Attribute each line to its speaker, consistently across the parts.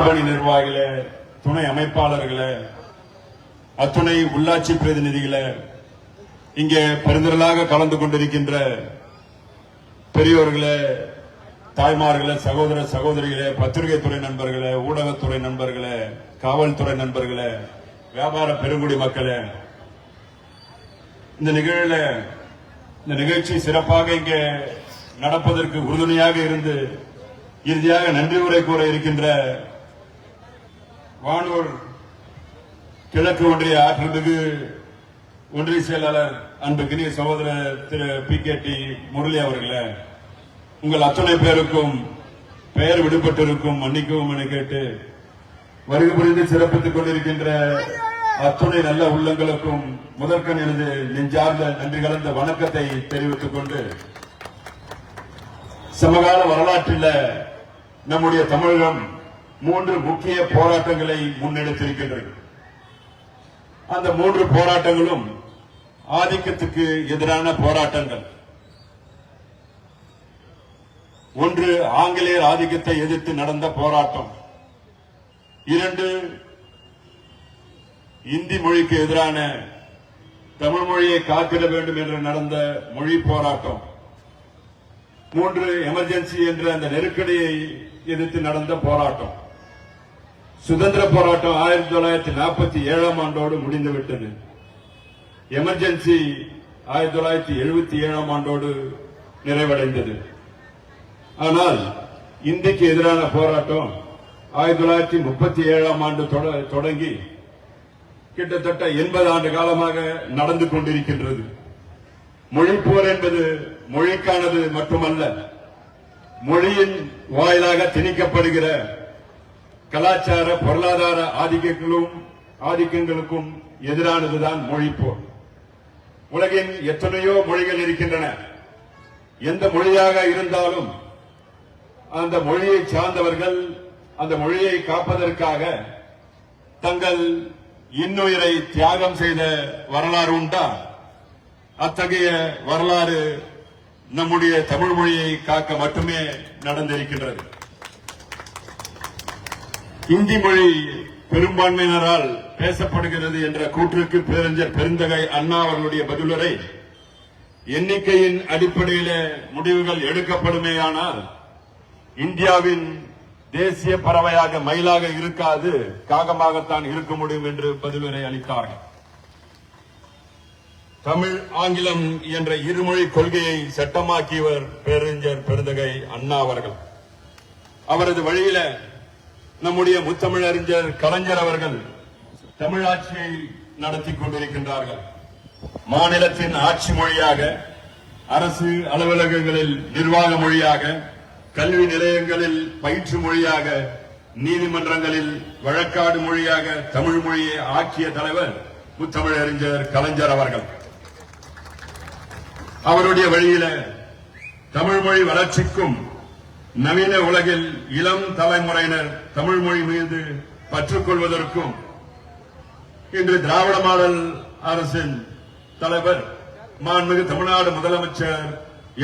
Speaker 1: பணி நிர்வாகிகளே துணை அமைப்பாளர்களே அத்துணை உள்ளாட்சி பிரதிநிதிகளே இங்கே பெருந்திரளாக கலந்து கொண்டிருக்கின்ற பெரியோர்களே தாய்மார்களே சகோதர சகோதரிகளே பத்திரிகை துறை நண்பர்களே ஊடகத்துறை நண்பர்களே காவல்துறை நண்பர்களே வியாபார பெருங்குடி மக்களே இந்த நிகழ்வில் இந்த நிகழ்ச்சி சிறப்பாக இங்கே நடப்பதற்கு உறுதுணையாக இருந்து இறுதியாக நன்றி உரை கூற இருக்கின்ற வானூர் கிழக்கு ஒன்றிய ஆற்றல்மிகு ஒன்றிய செயலாளர் அன்புக்குரிய சகோதரர் திரு பி கே டி முரளி அவர்களே உங்கள் அத்தனை பேருக்கும் பெயர் விடுபட்டிருக்கும் மன்னிக்கவும் என கேட்டு வருகை புரிந்து சிறப்பித்துக் கொண்டிருக்கின்ற அத்துணை நல்ல உள்ளங்களுக்கும் முதற்கண் எனது நெஞ்சார்ந்த நன்றி கலந்த வணக்கத்தை தெரிவித்துக் கொண்டு சமகால வரலாற்றில் நம்முடைய தமிழகம் மூன்று முக்கிய போராட்டங்களை முன்னெடுத்திருக்கின்றது அந்த மூன்று போராட்டங்களும் ஆதிக்கத்துக்கு எதிரான போராட்டங்கள். ஒன்று ஆங்கிலேயர் ஆதிக்கத்தை எதிர்த்து நடந்த போராட்டம். இரண்டு இந்தி மொழிக்கு எதிரான தமிழ் மொழியை காத்திட வேண்டும் என்று நடந்த மொழி போராட்டம். மூன்று எமர்ஜென்சி என்ற அந்த நெருக்கடியை எதிர்த்து நடந்த போராட்டம். சுதந்திர போராட்டம் ஆயிரத்தி தொள்ளாயிரத்தி நாற்பத்தி ஏழாம் ஆண்டோடு முடிந்துவிட்டது எமர்ஜென்சி ஆயிரத்தி தொள்ளாயிரத்தி எழுபத்தி ஏழாம் ஆண்டோடு நிறைவடைந்தது. ஆனால் இந்திக்கு எதிரான போராட்டம் ஆயிரத்தி தொள்ளாயிரத்தி முப்பத்தி ஏழாம் ஆண்டு தொட- தொடங்கி கிட்டத்தட்ட எண்பது ஆண்டு காலமாக நடந்து கொண்டிருக்கின்றது. மொழிப்போர் என்பது மொழிக்கானது மட்டுமல்ல மொழியின் வாயிலாக திணிக்கப்படுகிற கலாச்சார பொருளாதார ஆதிக்கங்களும் ஆதிக்கங்களுக்கும் எதிரானதுதான் மொழிப்போர். உலகின் எத்தனையோ மொழிகள் இருக்கின்றன. எந்த மொழியாக இருந்தாலும் அந்த மொழியை சார்ந்தவர்கள் அந்த மொழியை காப்பதற்காக தங்கள் இன்னுயிரை தியாகம் செய்த வரலாறு உண்டா? அத்தகைய வரலாறு நம்முடைய தமிழ் மொழியை காக்க மட்டுமே நடந்திருக்கின்றது. இந்தி மொழி பெரும்பான்மையினரால் பேசப்படுகிறது என்ற கூற்றுக்கு பேரஞ்சர் பெருந்தகை அண்ணா அவர்களுடைய பதிலுரை எண்ணிக்கையின் அடிப்படையில முடிவுகள் எடுக்கப்படுமேயானால் இந்தியாவின் தேசிய பறவையாக மயிலாக இருக்காது காகமாகத்தான் இருக்க முடியும் என்று பதிலுரை அளித்தார்கள். தமிழ் ஆங்கிலம் என்ற இருமொழி கொள்கையை சட்டமாக்கியவர் பேரறிஞர் பெருந்தகை அண்ணா அவர்கள். அவரது வழியில நம்முடைய முத்தமிழறிஞர் கலைஞர் அவர்கள் தமிழாட்சியை நடத்தி கொண்டிருக்கின்றார்கள். மாநிலத்தின் ஆட்சி மொழியாக அரசு அலுவலகங்களில் நிர்வாக மொழியாக கல்வி நிலையங்களில் பயிற்று மொழியாக நீதிமன்றங்களில் வழக்காடு மொழியாக தமிழ் மொழியை ஆக்கிய தலைவர் முத்தமிழறிஞர் கலைஞர் அவர்கள். அவருடைய வழியில தமிழ் மொழி வளர்ச்சிக்கும் நவீன உலகில் இளம் தலைமுறையினர் தமிழ் மொழி மீது பற்றுக் கொள்வதற்கும் இன்று திராவிட மாடல் அரசின் தலைவர் மாண்புமிகு தமிழ்நாடு முதலமைச்சர்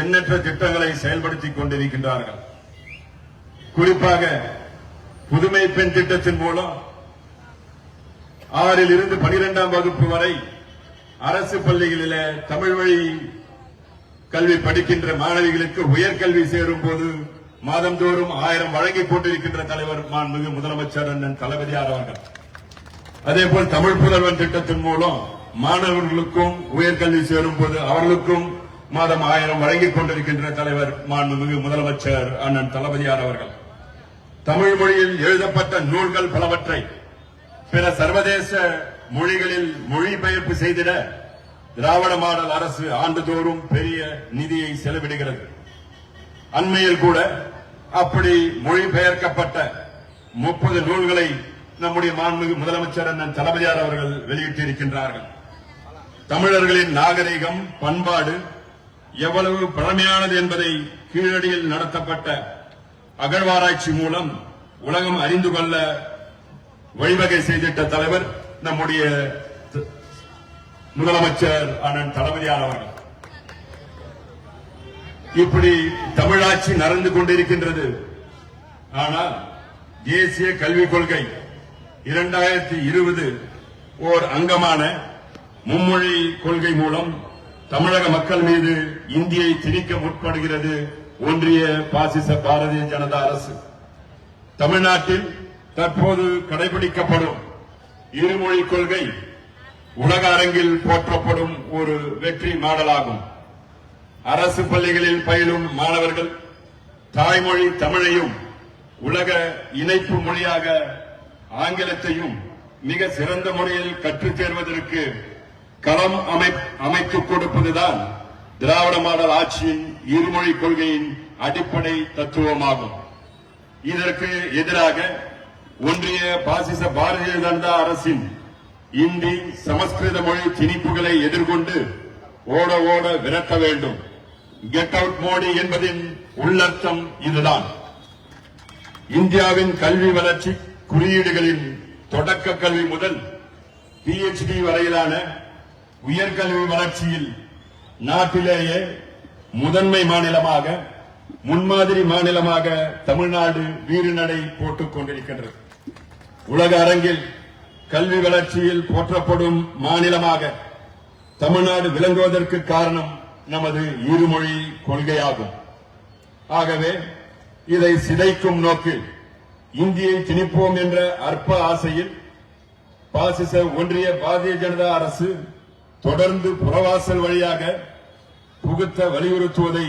Speaker 1: எண்ணற்ற திட்டங்களை செயல்படுத்திக் கொண்டிருக்கின்றார்கள். குறிப்பாக புதுமை பெண் திட்டத்தின் மூலம் ஆறில் இருந்து பனிரெண்டாம் வகுப்பு வரை அரசு பள்ளிகளில தமிழ் வழி கல்வி படிக்கின்ற மாணவிகளுக்கு உயர்கல்வி சேரும் போது மாதந்தோறும் ஆயிரம் வழங்கிக் கொண்டிருக்கின்ற தலைவர் மாண்புமிகு முதலமைச்சர் அண்ணன் தளபதியார் அவர்கள் அதேபோல் தமிழ் புதல்வன் திட்டத்தின் மூலம் மாணவர்களுக்கும் உயர்கல்வி சேரும் போது அவர்களுக்கும் மாதம் ஆயிரம் வழங்கிக் கொண்டிருக்கின்ற தலைவர் மாண்புமிகு முதலமைச்சர் அண்ணன் தளபதியார் அவர்கள் தமிழ் மொழியில் எழுதப்பட்ட நூல்கள் பலவற்றை பிற சர்வதேச மொழிகளில் மொழிபெயர்ப்பு செய்திட திராவிட மாடல் அரசு ஆண்டுதோறும் பெரிய நிதியை செலவிடுகிறது. அண்மையில் கூட அப்படி மொழிபெயர்க்கப்பட்ட முப்பது நூல்களை நம்முடைய மாண்புமிகு முதலமைச்சர் அண்ணன் தளபதியார் அவர்கள் வெளியிட்டிருக்கின்றார்கள். தமிழர்களின் நாகரிகம் பண்பாடு எவ்வளவு பழமையானது என்பதை கீழடியில் நடத்தப்பட்ட அகழ்வாராய்ச்சி மூலம் உலகம் அறிந்து கொள்ள வழிவகை செய்திட்ட தலைவர் நம்முடைய முதலமைச்சர் அண்ணன் தளபதியார் அவர்கள். இப்படி தமிழாட்சி நடந்து கொண்டிருக்கின்றது. ஆனால் தேசிய கல்விக் கொள்கை இரண்டாயிரத்தி இருபது ஓர் அங்கமான மும்மொழி கொள்கை மூலம் தமிழக மக்கள் மீது இந்தியை திணிக்க முற்படுகிறது ஒன்றிய பாசிச பாரதிய ஜனதா அரசு. தமிழ்நாட்டில் தற்போது கடைபிடிக்கப்படும் இருமொழி கொள்கை உலக அரங்கில் போற்றப்படும் ஒரு வெற்றி மாடலாகும். அரசு பள்ளிகளில் பயிலும் மாணவர்கள் தாய்மொழி தமிழையும் உலக இணைப்பு மொழியாக ஆங்கிலத்தையும் மிக சிறந்த முறையில் கற்றுத் தேர்வதற்கு களம் அமைத்துக் கொடுப்பதுதான் திராவிட மாடல் ஆட்சியின் இருமொழி கொள்கையின் அடிப்படை தத்துவமாகும். இதற்கு எதிராக ஒன்றிய பாசிச பாரதிய ஜனதா அரசின் இந்தி சமஸ்கிருத மொழி திணிப்புகளை எதிர்கொண்டு ஓட ஓட விரட்ட வேண்டும். கெட் அவுட் மோடி என்பதின் உள்ளர்த்தம் இதுதான். இந்தியாவின் கல்வி வளர்ச்சி குறியீடுகளின் தொடக்க கல்வி முதல் பிஹெச்டி வரையிலான உயர்கல்வி வளர்ச்சியில் நாட்டிலேயே முதன்மை மாநிலமாக முன்மாதிரி மாநிலமாக தமிழ்நாடு வீறுநடை போட்டுக் கொண்டிருக்கின்றது. உலக அரங்கில் கல்வி வளர்ச்சியில் போற்றப்படும் மாநிலமாக தமிழ்நாடு விளங்குவதற்கு காரணம் நமது இருமொழி கொள்கையாகும். ஆகவே இதை சிதைக்கும் நோக்கில் இந்தியை திணிப்போம் என்ற அற்ப ஆசையில் பாசிச ஒன்றிய பாரதிய ஜனதா அரசு தொடர்ந்து புறவாசல் வழியாக புகுத்த வலியுறுத்துவதை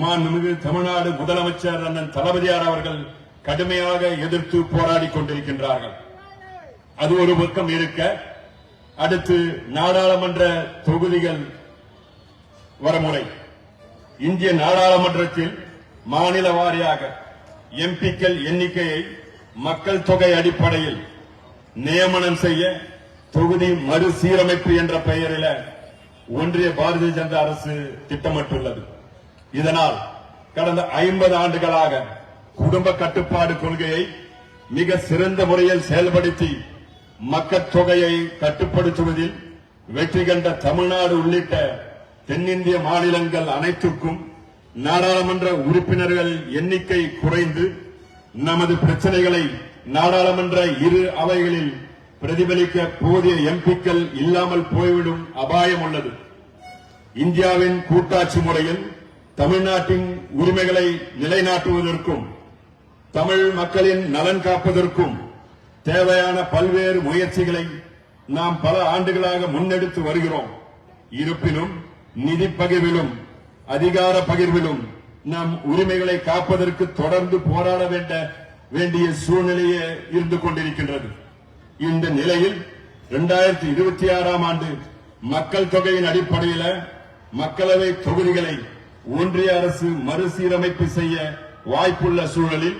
Speaker 1: மாண்புமிகு தமிழ்நாடு முதலமைச்சர் அண்ணன் தளபதியார் அவர்கள் கடுமையாக எதிர்த்து போராடிக் கொண்டிருக்கின்றார்கள். அது ஒரு பக்கம் இருக்க அடுத்து நாடாளுமன்ற தொகுதிகள் வரமுறை. இந்திய நாடாளுமன்றத்தில் மாநில வாரியாக எம்பிக்கள் எண்ணிக்கையை மக்கள் தொகை அடிப்படையில் நியமனம் செய்ய தொகுதி மறுசீரமைப்பு என்ற பெயரில் ஒன்றிய பாரதிய ஜனதா அரசு திட்டமிட்டுள்ளது. இதனால் கடந்த ஐம்பது ஆண்டுகளாக குடும்ப கட்டுப்பாடு கொள்கையை மிக சிறந்த முறையில் செயல்படுத்தி மக்கள் தொகையை கட்டுப்படுத்துவதில் வெற்றி கண்ட தமிழ்நாடு உள்ளிட்ட தென்னிந்திய மாநிலங்கள் அனைத்துக்கும் நாடாளுமன்ற உறுப்பினர்கள் எண்ணிக்கை குறைந்து நமது பிரச்சனைகளை நாடாளுமன்ற இரு அவைகளில் பிரதிபலிக்க போதிய எம்பிக்கள் இல்லாமல் போய்விடும் அபாயம் உள்ளது. இந்தியாவின் கூட்டாட்சி முறையில் தமிழ்நாட்டின் உரிமைகளை நிலைநாட்டுவதற்கும் தமிழ் மக்களின் நலன் காப்பதற்கும் தேவையான பல்வேறு முயற்சிகளை நாம் பல ஆண்டுகளாக முன்னெடுத்து வருகிறோம். இருப்பினும் நிதி பகிர்விலும் அதிகார பகிர்விலும் நம் உரிமைகளை காப்பதற்கு தொடர்ந்து போராட வேண்ட வேண்டிய சூழ்நிலையே இருந்து கொண்டிருக்கின்றது. இந்த நிலையில் இரண்டாயிரத்தி இருபத்தி ஆறாம் ஆண்டு மக்கள் தொகையின் அடிப்படையில் மக்களவை தொகுதிகளை ஒன்றிய அரசு மறுசீரமைப்பு செய்ய வாய்ப்புள்ள சூழலில்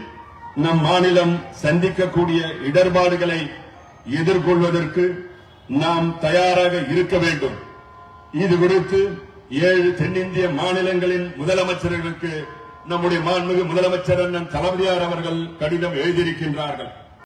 Speaker 1: நம் மாநிலம் சந்திக்கக்கூடிய இடர்பாடுகளை எதிர்கொள்வதற்கு நாம் தயாராக இருக்க வேண்டும். இது குறித்து ஏழு தென்னிந்திய மாநிலங்களின் முதலமைச்சர்களுக்கு நம்முடைய மாண்புமிகு முதலமைச்சர் அண்ணன் தளபதியார் அவர்கள் கடிதம் எழுதியிருக்கின்றார்கள்.